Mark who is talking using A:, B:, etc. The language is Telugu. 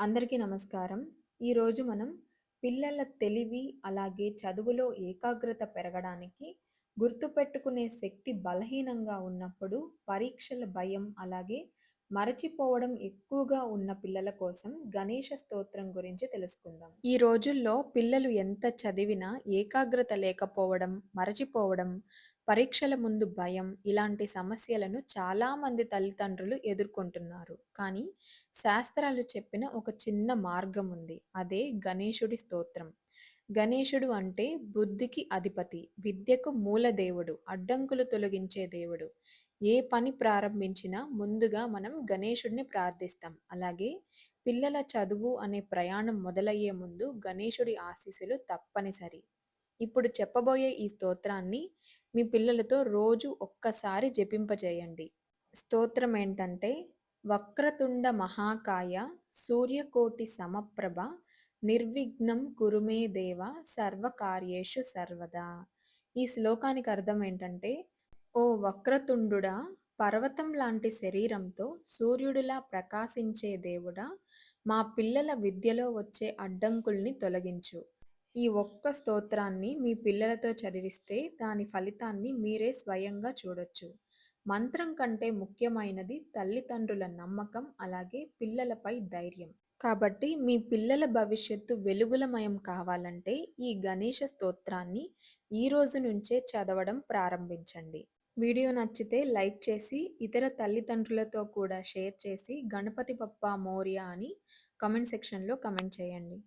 A: అందరికీ నమస్కారం. ఈరోజు మనం పిల్లల తెలివి, అలాగే చదువులో ఏకాగ్రత పెరగడానికి, గుర్తుపెట్టుకునే శక్తి బలహీనంగా ఉన్నప్పుడు, పరీక్షల భయం, అలాగే మరచిపోవడం ఎక్కువగా ఉన్న పిల్లల కోసం గణేష స్తోత్రం గురించి తెలుసుకుందాం. ఈ రోజుల్లో పిల్లలు ఎంత చదివినా ఏకాగ్రత లేకపోవడం, మరచిపోవడం, పరీక్షల ముందు భయం ఇలాంటి సమస్యలను చాలామంది తల్లిదండ్రులు ఎదుర్కొంటున్నారు. కానీ శాస్త్రాలు చెప్పిన ఒక చిన్న మార్గం ఉంది. అదే గణేశుడి స్తోత్రం. గణేశుడు అంటే బుద్ధికి అధిపతి, విద్యకు మూల దేవుడు, అడ్డంకులు తొలగించే దేవుడు. ఏ పని ప్రారంభించినా ముందుగా మనం గణేశుడిని ప్రార్థిస్తాం. అలాగే పిల్లల చదువు అనే ప్రయాణం మొదలయ్యే ముందు గణేశుడి ఆశీస్సులు తప్పనిసరి. ఇప్పుడు చెప్పబోయే ఈ స్తోత్రాన్ని మీ పిల్లలతో రోజు ఒక్కసారి జపింపచేయండి స్తోత్రం ఏంటంటే వక్రతుండ మహాకాయ సూర్యకోటి సమప్రభ నిర్విఘ్నం కురుమే దేవ సర్వకార్యేషు సర్వదా. ఈ శ్లోకానికి అర్థం ఏంటంటే ఓ వక్రతుండుడా పర్వతం లాంటి శరీరంతో సూర్యుడిలా ప్రకాశించే దేవుడా మా పిల్లల విద్యలో వచ్చే అడ్డంకుల్ని తొలగించు. ఈ ఒక్క స్తోత్రాన్ని మీ పిల్లలతో చదివిస్తే దాని ఫలితాన్ని మీరే స్వయంగా చూడొచ్చు. మంత్రం కంటే ముఖ్యమైనది తల్లిదండ్రుల నమ్మకం అలాగే పిల్లలపై ధైర్యం. కాబట్టి మీ పిల్లల భవిష్యత్తు వెలుగులమయం కావాలంటే ఈ గణేష స్తోత్రాన్ని ఈ రోజు నుంచే చదవడం ప్రారంభించండి. వీడియో నచ్చితే లైక్ చేసి ఇతర తల్లిదండ్రులతో కూడా షేర్ చేసి గణపతి బప్పా మోర్య అని కమెంట్ సెక్షన్లో కమెంట్ చేయండి.